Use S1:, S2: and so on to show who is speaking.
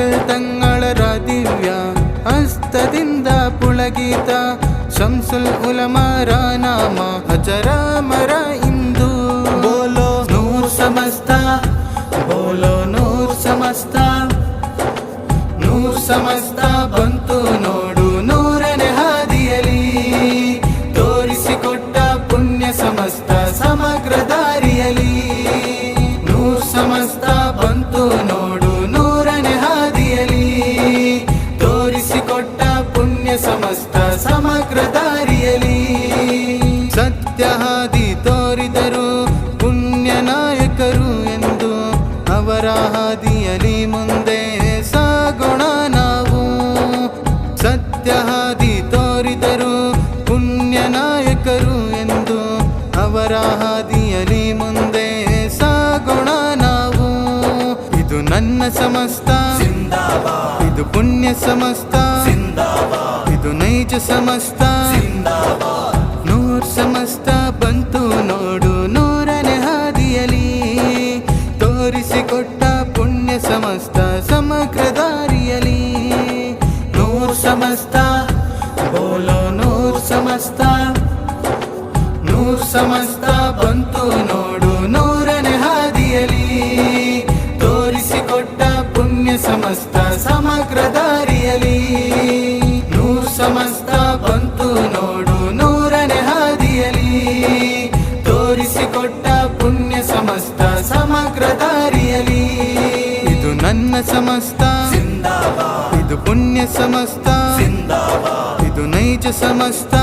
S1: ತಂಗಳರ ದಿವ್ಯ ಹಸ್ತದಿಂದ ಪುಳಗೀತ ಶಂಸುಲ್ ಉಲಮಾರ ನಾಮ ಅಜರಾಮರ ಇಂದು. ಬೋಲೋ ನೂರ್ ಸಮಸ್ತ. ಬೋಲೋ ನೂರ್ ಸಮಸ್ತ. ನೂರ್ ಸಮಸ್ತ ಬಂತು ನೋಡು ನೂರನೇ ಹಾದಿಯಲಿ ತೋರಿಸಿಕೊಟ್ಟ ಪುಣ್ಯ ಸಮಸ್ತ ಸಮಗ್ರ ದಾರಿಯಲಿ ನೂರ್ ಸಮಸ್ತ ಬಂತು ನೋಡು ಅವರ ಹಾದಿಯಲಿ ಮುಂದೆ ಸಾಗೋಣ ನಾವು. ಸತ್ಯ ಹಾದಿ ತೋರಿದರು ಪುಣ್ಯ ನಾಯಕರು ಎಂದು. ಅವರ ಹಾದಿಯಲಿ ಮುಂದೆ ಸಾಗೋಣ ನಾವು. ಇದು ನನ್ನ ಸಮಸ್ತ. ಇದು ಪುಣ್ಯ ಸಮಸ್ತ. ಇದು ನೈಜ ಸಮಸ್ತ. ನೂರ್ ಸಮಸ್ತ ಬಂತು ನೋಡು. ತೋರಿಸಿಕೊಟ್ಟ ಪುಣ್ಯ ಸಮಸ್ತ ಸಮಗ್ರ ದಾರಿಯಲಿ ನೂರ್ ಸಮಸ್ತ, ಬೋಲೋ ನೂರ್ ಸಮಸ್ತ. ನೂರ್ ಸಮಸ್ತ ಬಂತು ನೋಡು ನೂರನೇ ಹಾದಿಯಲಿ ತೋರಿಸಿಕೊಟ್ಟ ಪುಣ್ಯ ಸಮಸ್ತ ಸಮಗ್ರ ದಾರಿಯಲಿ ನೂರ್ ಸಮಸ್ತ ಬಂತು ನೋಡು ನನ್ನ ಸಮಸ್ತ ಇದು ಪುಣ್ಯ ಸಮಸ್ತ ಇದು ನೈಜ ಸಮಸ್ತ